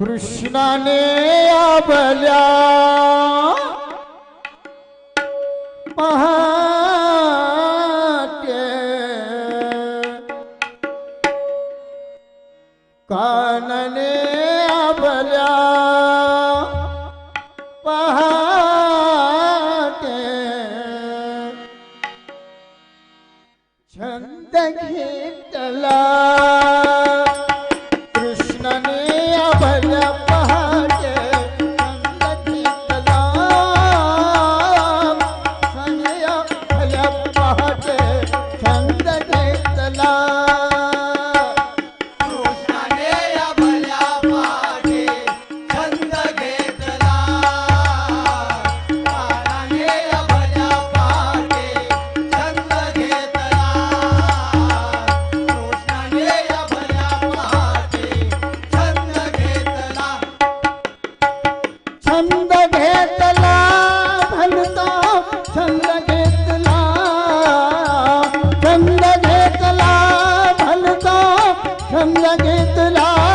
कृष्णाने आबल्या पहाटे कानने आबल्या पहाटे छंद घेतला त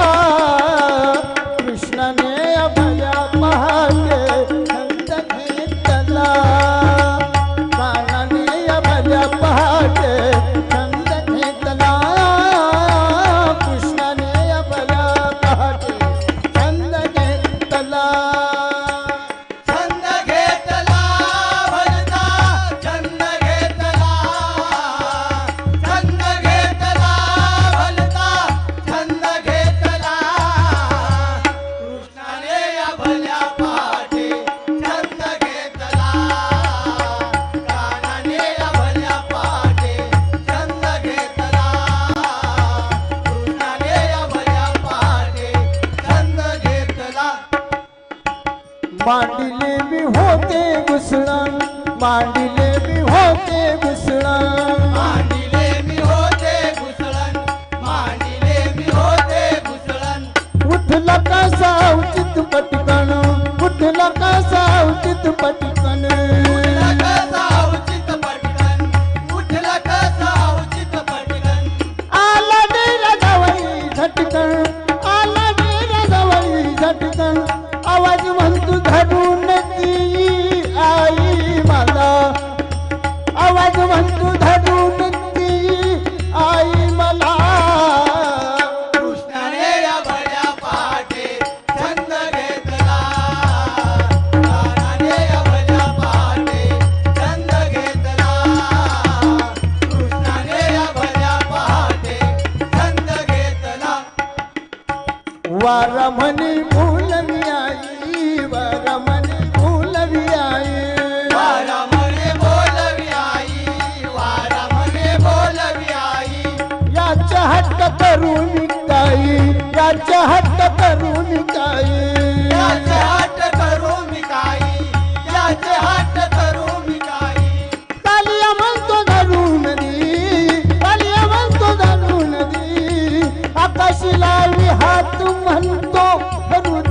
मांडिले भी होते घुसड़ा मांडिले भी होते घुसड़ा वारमणी याच्या हट्ट करून काही याच्या याच्या हट्ट सिलाई हाथ मन तो बनु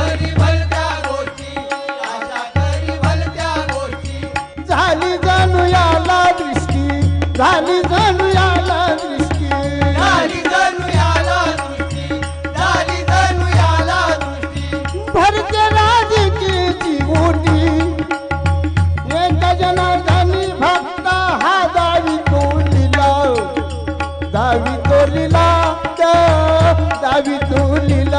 झाली जणू याला दृष्टी झाली जणू याला दृष्टी झाली जणू याला दृष्टी भरते राधिकेची ओटी. एक जनार्दनी भक्त हा दावी तोलिला दावी तोलिला दावी तोलिला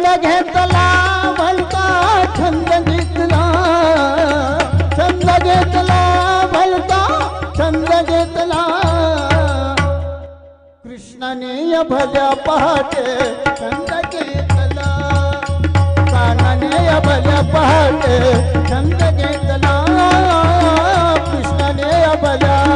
लगे तो तलावन का छंद जितना। छंद जितना तो भलता छंद जितना। कृष्ण ने भज पहाटे छंद जितना। काना ने भज पहाटे छंद जितना। कृष्ण ने भजा